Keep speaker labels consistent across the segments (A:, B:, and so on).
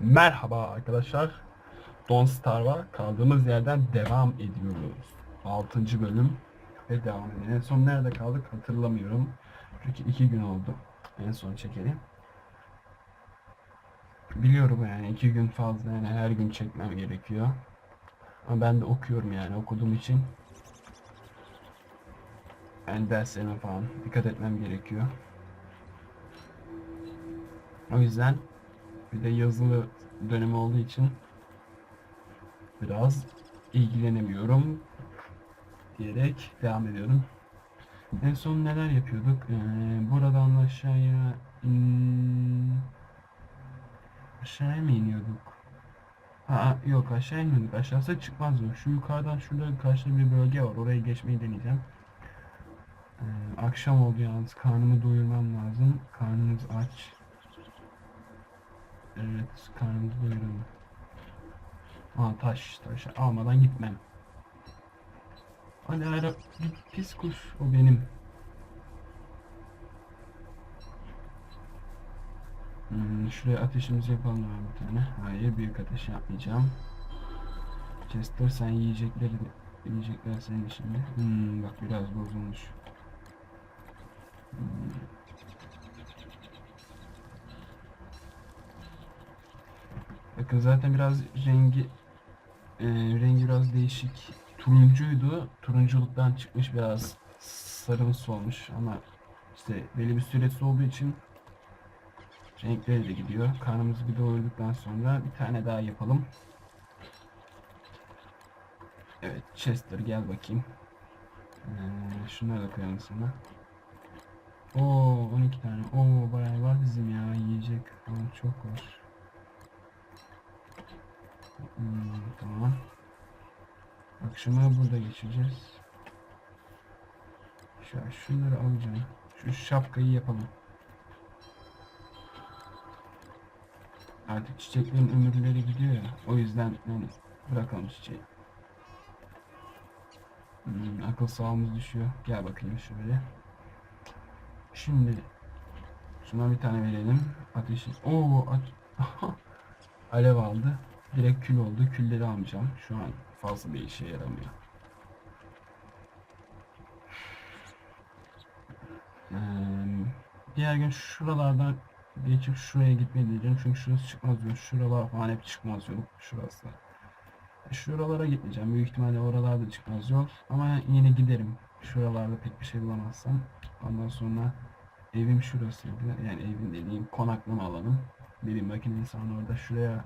A: Merhaba arkadaşlar. Don Star var. Kaldığımız yerden devam ediyoruz. 6. bölüm ve devam edelim. En son nerede kaldık hatırlamıyorum. Çünkü 2 gün oldu. En son çekelim. Biliyorum yani 2 gün fazla yani her gün çekmem gerekiyor. Ama ben de okuyorum yani okuduğum için yani derslerime falan dikkat etmem gerekiyor. O yüzden bir de yazılı dönemi olduğu için biraz ilgilenemiyorum diyerek devam ediyorum. En son neler yapıyorduk? Ee, buradan aşağıya in... aşağıya mı iniyorduk? Ha yok aşağı inmiyorduk. Aşağısı çıkmaz o. Şu yukarıdan şurada karşıda bir bölge var. Oraya geçmeyi deneyeceğim. Ee, akşam oldu yalnız. Karnımı doyurmam lazım. Karnımız aç. Evet, karnımızı doyuralım. Aa taş, taş almadan gitmem. Hadi ara, pis kuş, o benim. Hmm, şuraya ateşimizi yapalım abi bir tane. Hayır, büyük ateş yapmayacağım. Chester sen yiyecekleri yiyecekler senin şimdi. Hmm, bak biraz bozulmuş. Hmm. Bakın zaten biraz rengi e, rengi biraz değişik. Turuncuydu. Turunculuktan çıkmış biraz sarımsı olmuş ama işte belli bir süresi olduğu için renkleri de gidiyor. Karnımızı bir doyurduktan sonra bir tane daha yapalım. Evet Chester gel bakayım. Ee, şunları da koyalım sana. Oo 12 tane. Oo bayağı var bizim ya yiyecek. Falan çok var. Hmm, tamam. Akşamı burada geçeceğiz. Şu, şunları alacağım. Şu şapkayı yapalım. Artık çiçeklerin ömürleri gidiyor ya. O yüzden yani bırakalım çiçeği. Hmm, akıl sağlığımız düşüyor. Gel bakayım şöyle. Şimdi şuna bir tane verelim. Ateşi. Oo, at alev aldı. Direkt kül oldu. Külleri almayacağım. Şu an fazla bir işe yaramıyor. Diğer gün şuralardan geçip şuraya gitmeyi diyeceğim. Çünkü şurası çıkmaz yol. Şuralar falan hep çıkmaz yol. Şurası. Şuralara gitmeyeceğim. Büyük ihtimalle oralarda çıkmaz yol. Ama yine giderim. Şuralarda pek bir şey bulamazsam. Ondan sonra evim şurasıydı. Yani evim dediğim konaklama alanım. Benim makine insan orada şuraya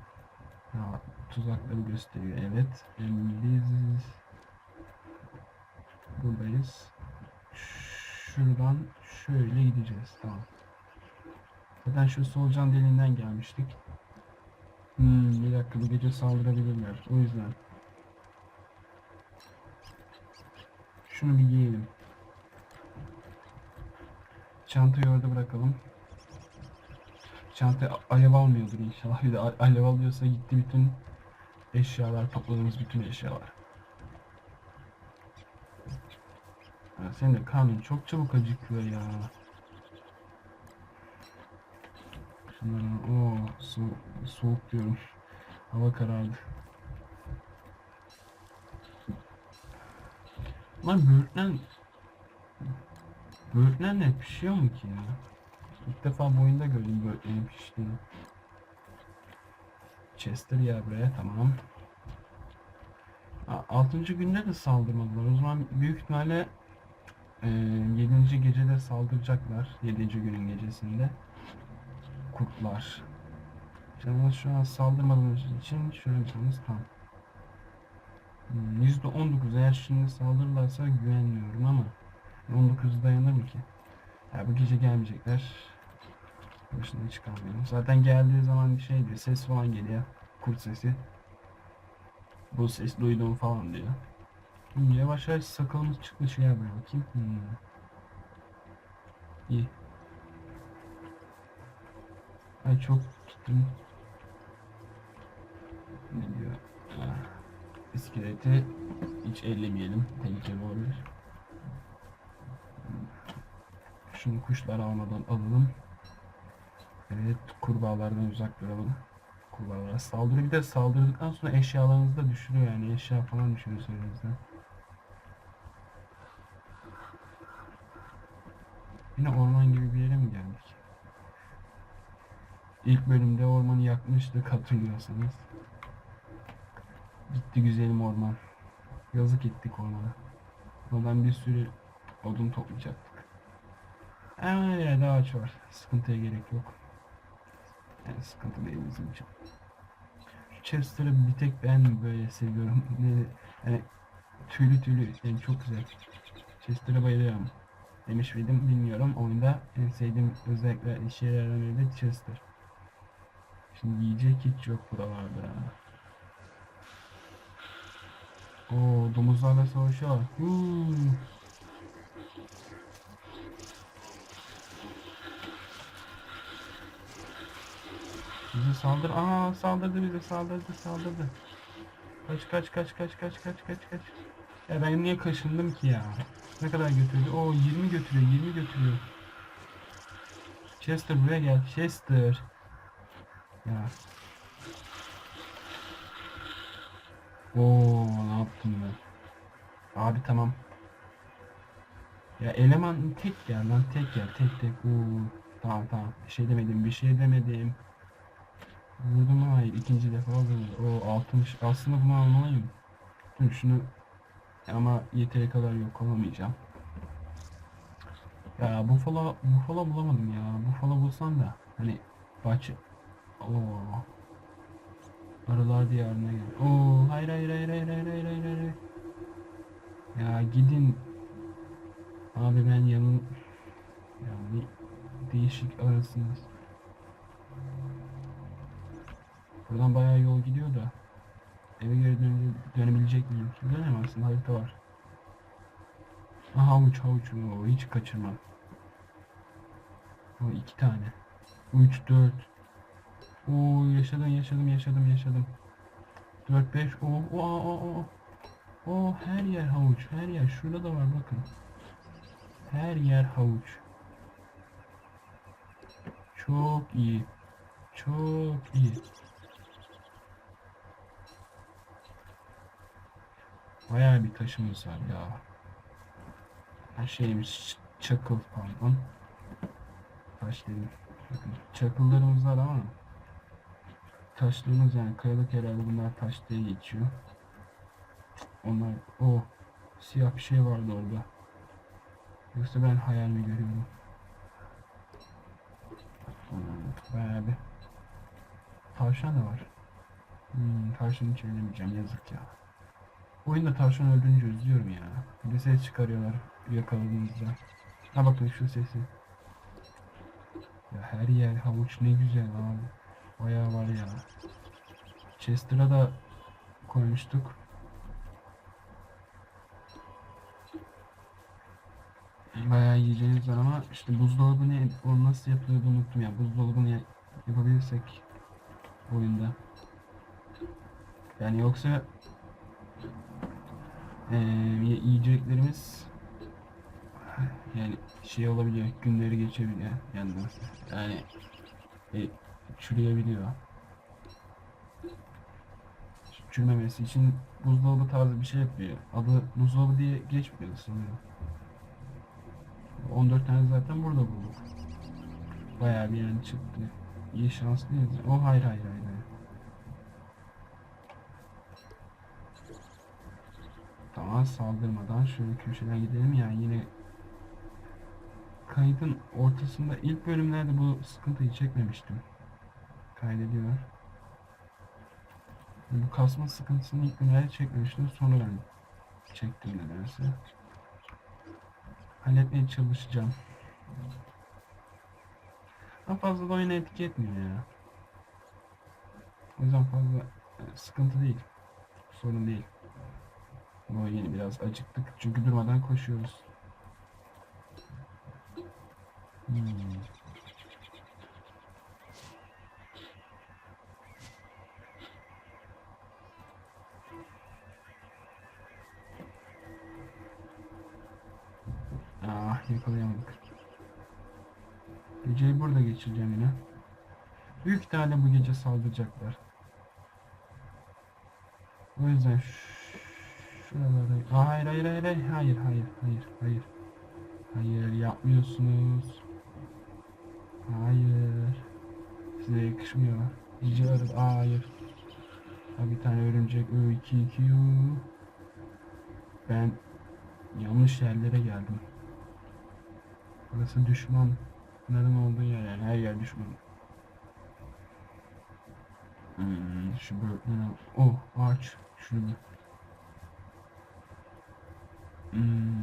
A: ya, tuzakları gösteriyor. Evet. Biz buradayız. Şuradan şöyle gideceğiz. Tamam. Zaten şu solucan deliğinden gelmiştik. Hmm, bir dakika bu gece saldırabilirler. O yüzden. Şunu bir giyelim. Çantayı orada bırakalım. Çanta alev almıyordur inşallah. Bir de alev alıyorsa gitti bütün eşyalar, topladığımız bütün eşyalar. Ha, senin de karnın çok çabuk acıkıyor ya. Şunları, o so soğuk diyorum. Hava karardı. Lan böğürtlen Böğürtlenle pişiyor mu ki ya? İlk defa bu oyunda gördüm böğürtlenin piştiğini. Chester ya buraya tamam. Altıncı günde de saldırmadılar. O zaman büyük ihtimalle e, 7. gecede saldıracaklar. 7. günün gecesinde. Kurtlar. Ama şu an saldırmadığımız için şöyle yapmamız tam. Hmm, %19 eğer şimdi saldırırlarsa güvenmiyorum ama 19 dayanır mı ki? Ya bu gece gelmeyecekler. Başına çıkamıyorum. Zaten geldiği zaman bir şey diyor. Ses falan geliyor. Kurt sesi. Bu ses duydum falan diyor. Hmm, yavaş yavaş sakalımız çıktı şey yapmaya bakayım. Hmm. İyi. Ay çok gittim. Ne diyor? Ah. İskeleti hiç ellemeyelim. Tehlikeli olabilir. Şunu kuşlar almadan alalım. Evet kurbağalardan uzak duralım. kullanırlar. Saldırı bir de saldırdıktan sonra eşyalarınızı da düşürüyor yani eşya falan düşürüyor üzerinizden. Yine orman gibi bir yere mi geldik? İlk bölümde ormanı yakmıştık hatırlıyorsanız. Gitti güzelim orman. Yazık ettik ormana. Oradan bir sürü odun toplayacaktık. Her yerde ağaç var. Sıkıntıya gerek yok. Yani sıkıntı değil bizim için. Chester'ı bir tek ben böyle seviyorum. Yani tüylü tüylü yani çok güzel. Chester'a bayılıyorum. Demiş miydim bilmiyorum. Oyunda en sevdiğim özellikle şeylerden biri de Chester. Şimdi yiyecek hiç yok buralarda. Oo domuzlarla savaşıyor. Huu. Bize saldır. Aa saldırdı bize saldırdı saldırdı. Kaç kaç kaç kaç kaç kaç kaç kaç. Ya ben niye kaşındım ki ya? Ne kadar götürdü? Oo 20 götürüyor 20 götürüyor. Chester buraya gel. Chester. Ya. Oo ne yaptım ben? Abi tamam. Ya eleman tek gel lan tek gel tek tek. Oo, tamam tamam. Bir şey demedim bir şey demedim. Vurdum hayır ikinci defa vurdu. O 60 aslında bunu almalıyım. Dur şunu ama yeteri kadar yok alamayacağım. Ya bu fala bu fala bulamadım ya. Bu fala bulsam da hani bahçe. Oo. Arılar diyarına gel. Oo hayır hayır hayır hayır hayır hayır hayır. hayır. Ya gidin. Abi ben yanım yani değişik arasınız. Buradan bayağı yol gidiyor da. Eve geri döne, dönebilecek miyim? Dönemem aslında harita var. Aha havuç havuç. Oo, hiç kaçırmam. O iki tane. Üç dört. Oo yaşadım yaşadım yaşadım yaşadım. Dört beş. Oo oo oo oo. Oo her yer havuç. Her yer. Şurada da var bakın. Her yer havuç. Çok iyi. Çok iyi. Bayağı bir taşımız var ya. Her şeyimiz çakıl pardon. Taş çakıllarımız var ama taşlarımız yani kayalık herhalde bunlar taş diye geçiyor. Onlar o siyah bir şey vardı orada. Yoksa ben hayal mi görüyorum? Bayağı bir tavşan da var. Hmm, tavşanı hiç ellemeyeceğim yazık ya. Oyunda tavşan öldürünce üzülüyorum ya. Bir ses çıkarıyorlar yakaladığınızda. Ha bakın şu sesi. Ya her yer havuç ne güzel abi. Bayağı var ya. Chester'a da koymuştuk. Bayağı yiyeceğimiz var ama işte buzdolabı ne, o nasıl yapılıyordu unuttum ya. Buzdolabını ya- yapabilirsek oyunda. Yani yoksa ee, yiyeceklerimiz yani şey olabiliyor, günleri geçebiliyor yani yani e, çürüyebiliyor. Çürümemesi için buzdolabı tarzı bir şey yapıyor. Adı buzdolabı diye geçmiyor sanırım. 14 tane zaten burada bulduk. Bayağı bir yani çıktı. İyi şanslıyız. O hayır hayır hayır. hayır. Tamam saldırmadan şöyle köşeden gidelim yani yine kaydın ortasında ilk bölümlerde bu sıkıntıyı çekmemiştim. Kaydediyor. Bu kasma sıkıntısını ilk bölümlerde çekmemiştim. Sonra ben çektim nedense. Halletmeye çalışacağım. Ama fazla da oyuna etki etmiyor ya. O yüzden fazla e, sıkıntı değil. Sorun değil. Ama yeni biraz acıktık çünkü durmadan koşuyoruz. Hmm. Ah yakalayamadık. Geceyi burada geçireceğim yine. Büyük ihtimalle bu gece saldıracaklar. O yüzden ş- Hayır hayır hayır hayır hayır hayır hayır hayır. Hayır yapmıyorsunuz. Hayır. Size yakışmıyor. Yiyeceğim. Hayır. Ha, bir tane örümcek. Ö, 2, 2, Ben yanlış yerlere geldim. Burası düşman düşmanların olduğu yer yani. Her yer düşman. Hmm, şu bölümden Oh ağaç. Şunu Hmm.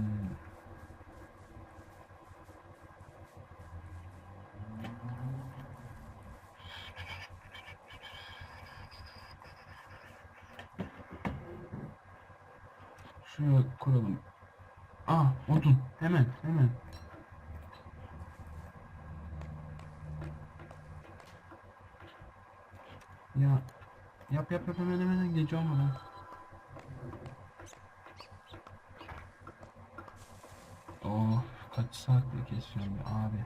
A: Şuraya kuralım. Ah odun. Hemen hemen. Ya yap yap yap hemen hemen gece olmadan. Oh kaç saatte kesiyorum abi.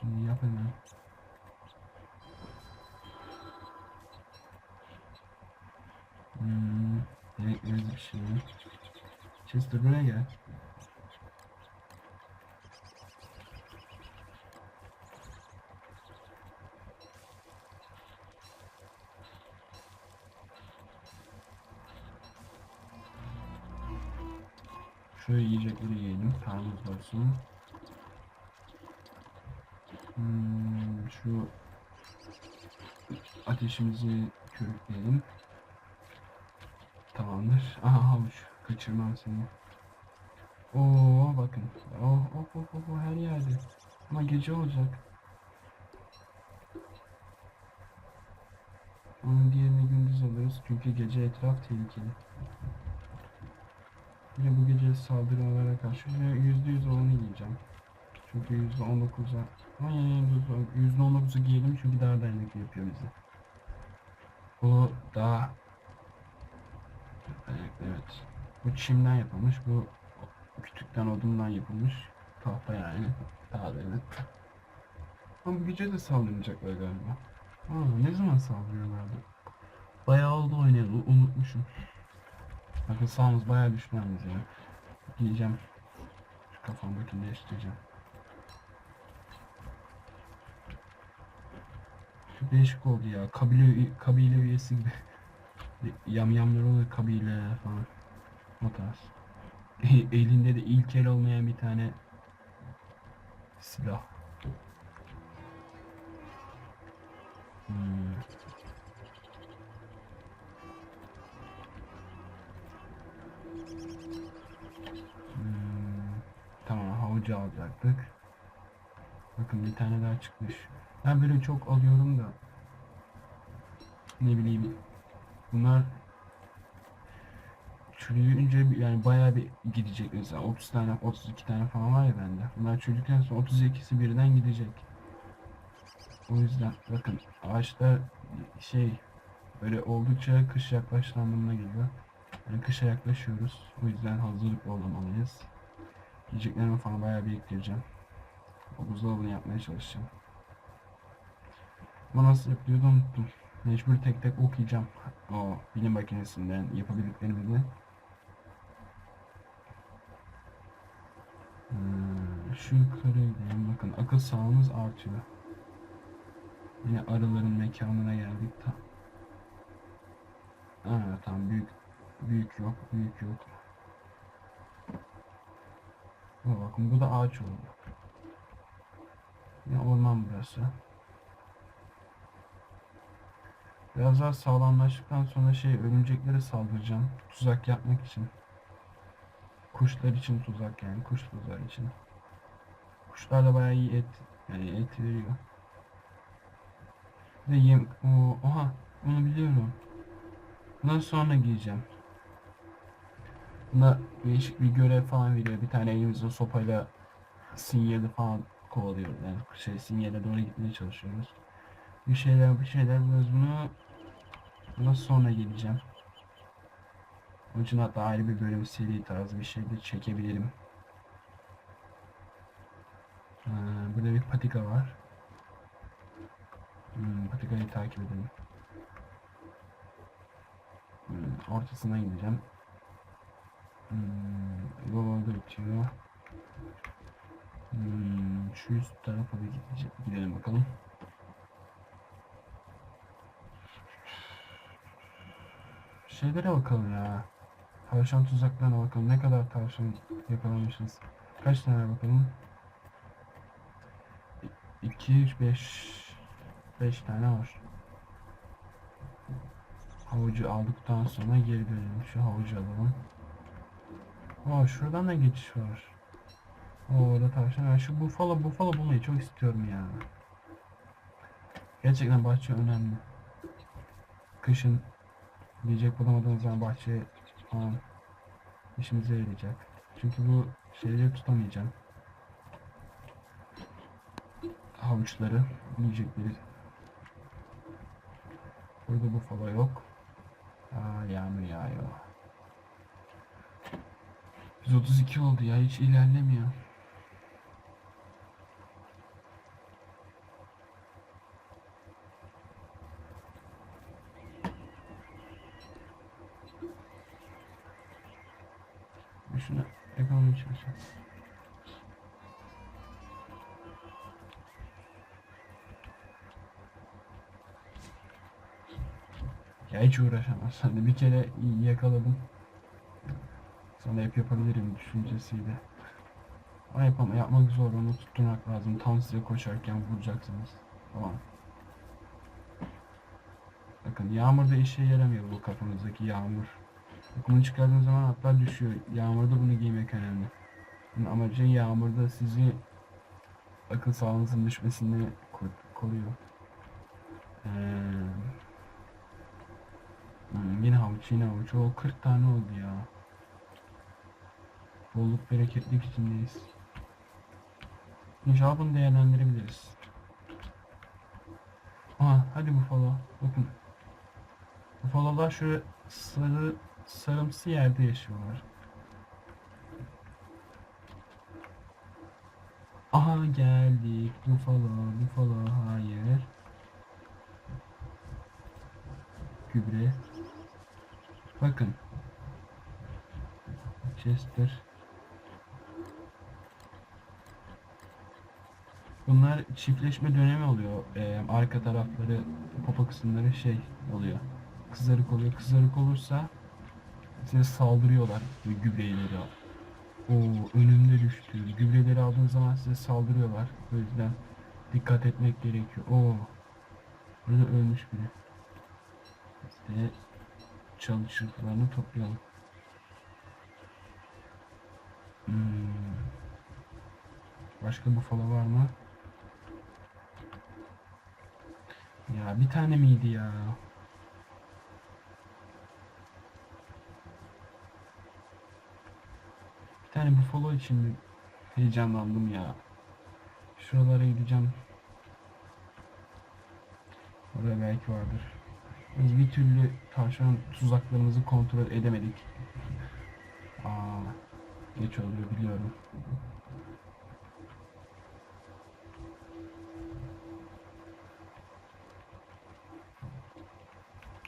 A: Şimdi yap hemen. Hmm, gerekmez bir şey. Chester buraya gel. Şöyle yiyecekleri yiyelim. Karnımız olsun. Hmm, şu ateşimizi körükleyelim. Tamamdır. Aha havuç. Kaçırmam seni. Oo bakın. Oh oh oh oh, oh her yerde. Ama gece olacak. Onun diğerini gündüz alırız çünkü gece etraf tehlikeli. Yine bu gece saldırılara karşı yüzde yüz olanı giyeceğim. Çünkü yüzde on dokuza yüzde on dokuzu giyelim çünkü daha dayanıklı yapıyor bizi. Bu daha evet. Bu çimden yapılmış. Bu kütükten odundan yapılmış. Tahta yani. Daha dayanıklı. Ama bu gece de saldıracaklar galiba. Aa, ne zaman saldırıyorlardı? Bayağı oldu oynayalı. Unutmuşum. Bakın sağımız bayağı düşmanız ya. Giyeceğim. Şu kafamdakini değiştireceğim. Değişik oldu ya. Kabile, kabile üyesi gibi. Yamyamlar olur kabile falan. O tarz. Elinde de ilkel olmayan bir tane silah. Hmm, Havucu alacaktık. Bakın bir tane daha çıkmış. Ben böyle çok alıyorum da. Ne bileyim. Bunlar çürüyünce yani bayağı bir gidecek mesela 30 tane 32 tane falan var ya bende. Bunlar çürüdükten sonra 32'si birden gidecek. O yüzden bakın ağaçlar şey böyle oldukça kış yaklaştı anlamına geliyor. Yani kışa yaklaşıyoruz. O yüzden hazırlıklı olmalıyız. Yiyeceklerimi falan bayağı biriktireceğim. O buzdolabını yapmaya çalışacağım. Bu nasıl yapılıyordu unuttum. Mecbur tek tek okuyacağım. O bilim makinesinden yapabildiklerimizi. Hmm, şu yukarıya gidelim. Bakın akıl sağlığımız artıyor. Yine arıların mekanına geldik. Ta Aa, tamam büyük büyük yok büyük yok. Ama bakın bu da ağaç oldu. Yine orman burası. Biraz daha sağlamlaştıktan sonra şey örümceklere saldıracağım. Tuzak yapmak için. Kuşlar için tuzak yani kuş tuzağı için. Kuşlar da bayağı iyi et yani et veriyor. De yem o oha onu biliyorum. Bundan sonra giyeceğim. Buna değişik bir görev falan veriyor. Bir tane elimizde sopayla sinyali falan kovalıyor. Yani şey sinyale doğru gitmeye çalışıyoruz. Bir şeyler bir şeyler biraz bunu bundan sonra geleceğim. Onun için hatta ayrı bir bölüm seri tarzı bir şey de çekebilirim. Ee, burada bir patika var. Hmm, patikayı takip edelim. Hmm, ortasına gideceğim. Hmm, yol orada bitiyor. Hmm, şu üst tarafa bir gideceğim. Gidelim bakalım. Şeylere bakalım ya. Tavşan tuzaklarına bakalım. Ne kadar tavşan yakalamışız. Kaç tane bakalım? 2, 3, 5 5 tane var. Havucu aldıktan sonra geri dönelim. Şu havucu alalım. Aa şuradan da geçiş var. Oo orada tavşan. Ya şu bufalo bufalo bulmayı çok istiyorum ya. Gerçekten bahçe önemli. Kışın yiyecek bulamadığımız zaman bahçe falan işimize yarayacak. Çünkü bu şeyleri tutamayacağım. Havuçları, yiyecekleri. Burada bufalo yok. Aa yağmur yağıyor. 132 oldu ya hiç ilerlemiyor. Şunu ekonomi çalışalım. Ya hiç uğraşamaz. Hani bir kere yakaladım. Sonra hep yapabilirim düşüncesiyle. Ama yapama, yapmak zor. Onu tutturmak lazım. Tam size koşarken vuracaksınız. Tamam. Bakın yağmurda işe yaramıyor bu kafanızdaki yağmur. Bunu çıkardığınız zaman hatta düşüyor. Yağmurda bunu giymek önemli. Bunun amacı yağmurda sizi akıl sağlığınızın düşmesini ko- koruyor. Ee, yine havuç, yine havuç. O 40 tane oldu ya. Bolluk bereketlik içindeyiz. İnşallah bunu değerlendirebiliriz. Aha, hadi Buffalo. Bakın. Buffalo'lar şu sarı sarımsı yerde yaşıyorlar. Aha geldik. Buffalo, Buffalo, hayır. Gübre. Bakın. Chester. Bunlar çiftleşme dönemi oluyor. Ee, arka tarafları, popo kısımları şey oluyor. Kızarık oluyor. Kızarık olursa size saldırıyorlar. Gübreleri. Oo, önümde düştü. Gübreleri aldığınız zaman size saldırıyorlar. O yüzden dikkat etmek gerekiyor. Oo. Burada ölmüş biri. İşte çalı çırpılarını toplayalım. Hmm. Başka bufalo var mı? Bir tane miydi ya? Bir tane bufalo için heyecanlandım ya. Şuralara gideceğim. Orada belki vardır. Biz bir türlü tavşan tuzaklarımızı kontrol edemedik. Aa, geç oluyor biliyorum.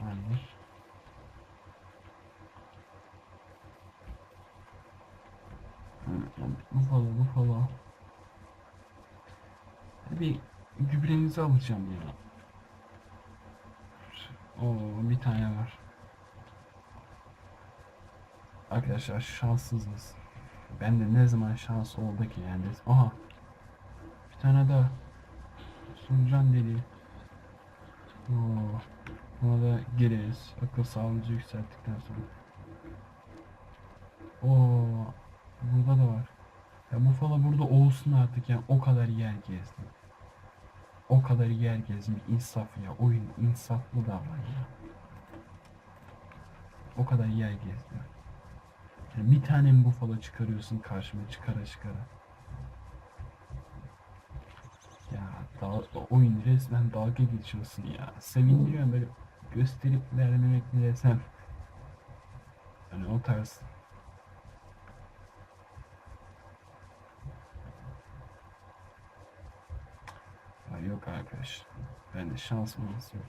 A: Hayır. Bufalo, bufalo. Bir gübrenizi alacağım ya. Oo, bir tane var. Arkadaşlar şanssızız. Ben de ne zaman şans oldu ki yani. Aha. Bir tane daha. Suncan deliği. Oo. Buna da gireriz. Akıl sağlığımızı yükselttikten sonra. Oo. Burada da var. Ya bu falan burada olsun artık yani o kadar yer gezdim. O kadar yer gezdim. İnsaf ya. Oyun insaflı davran ya. O kadar yer gezdim. Yani bir tane mi bufalo çıkarıyorsun karşıma çıkara çıkara. Ya dal, oyun resmen dalga geçiyorsun ya. Sevindiriyor böyle gösterip vermemek mi desem. Yani o tarz. arkadaşlar. Yani şansımız yok.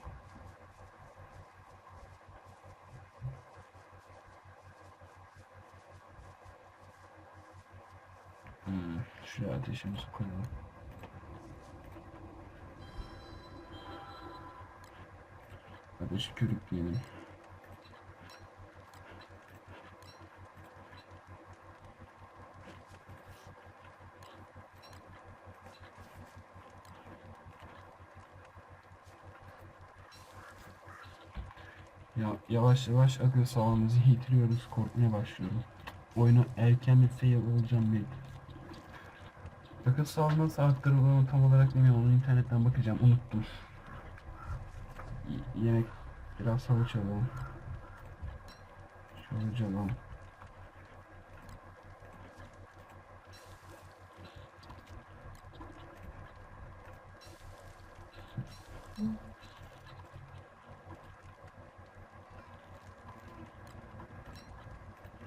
A: Hmm, şuraya ateşimizi koyalım. Ateşi körükleyelim. Ya yavaş yavaş akıl sağlığımızı yitiriyoruz. Korkmaya başlıyorum. Oyunu erken bir fail olacağım bir. Akıl sağlığı nasıl arttırılıyor tam olarak bilmiyorum. Onu internetten bakacağım. Unuttum. Y- yemek biraz hava çalalım. Şöyle çalalım.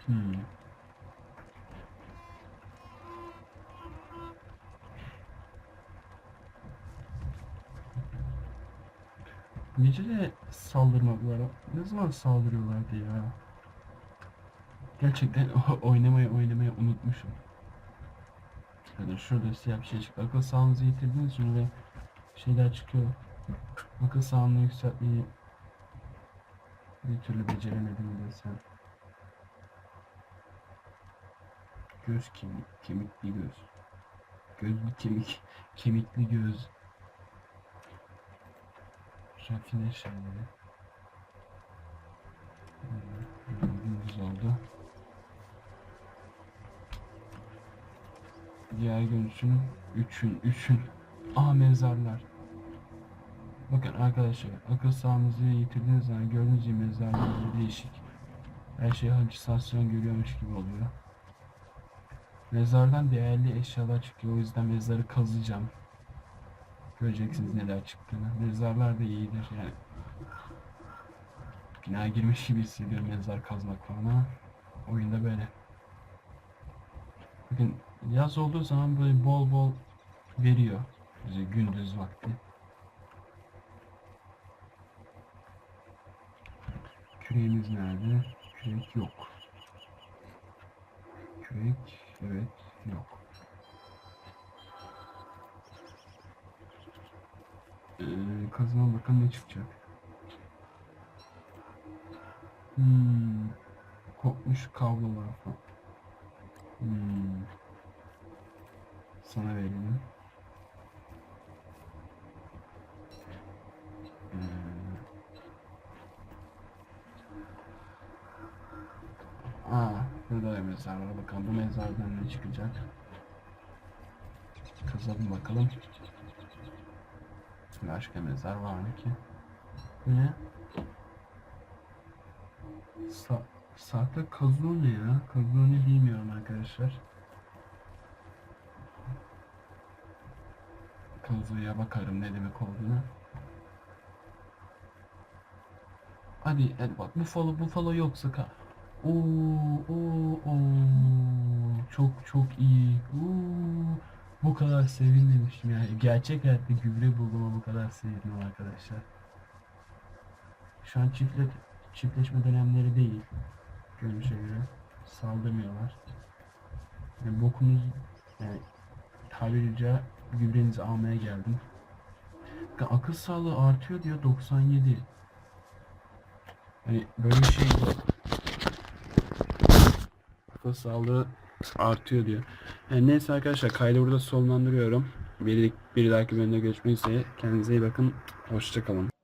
A: Hmm. Gece de saldırmadılar. Ne zaman saldırıyorlardı ya? Gerçekten oynamayı oynamayı unutmuşum. Yani şurada siyah bir şey çıktı. Akıl sağlığınızı yitirdiniz sonra ve şeyler çıkıyor. Akıl sağlığını yükseltmeyi bir türlü beceremedim desem. Göz kemik, kemikli göz. Gözlü kemik, kemikli göz. Rafine şeyleri. Gündüz oldu. Diğer görüşüm üçün, üçün. Aa mezarlar. Bakın arkadaşlar akıl sağlığınızı yitirdiğiniz zaman gördüğünüz gibi mezarlar değişik. Her şey halüsinasyon görüyormuş gibi oluyor. Mezardan değerli eşyalar çıkıyor. O yüzden mezarı kazacağım. Göreceksiniz neler çıktığını. Mezarlar da iyidir yani. Günah girmiş gibi hissediyorum mezar kazmak falan ama oyunda böyle. Bakın yaz olduğu zaman böyle bol bol veriyor bize gündüz vakti. Küreğimiz nerede? Kürek yok. Kürek evet yok. Ee, bakalım ne çıkacak. Hmm. Kopmuş kablolar falan. Hmm. Sana verelim. Hmm. Aa, burada da mezar var. Bakalım bu mezardan ne çıkacak. Kazalım bakalım. Başka mezar var mı ki? Ne? Sa sahte kazoo ne ya? Kazoo ne bilmiyorum arkadaşlar. Kazoo'ya bakarım ne demek olduğunu. Hadi hadi bak Buffalo Buffalo yoksa ka Oo, oo, oo. Çok çok iyi. Oo. Bu kadar sevinmemiştim yani. Gerçek hayatta gübre bulduğuma bu kadar sevindim arkadaşlar. Şu an çiftlet, çiftleşme dönemleri değil. Görünüşe göre. Saldırmıyorlar. Yani bokunuz yani tabiri caizse gübrenizi almaya geldim. Akıl sağlığı artıyor diyor 97. Hani böyle bir şey. Akıl sağlığı artıyor diyor. Yani neyse arkadaşlar kaydı burada sonlandırıyorum. Bir, bir dahaki bölümde görüşmek üzere. Kendinize iyi bakın. Hoşçakalın.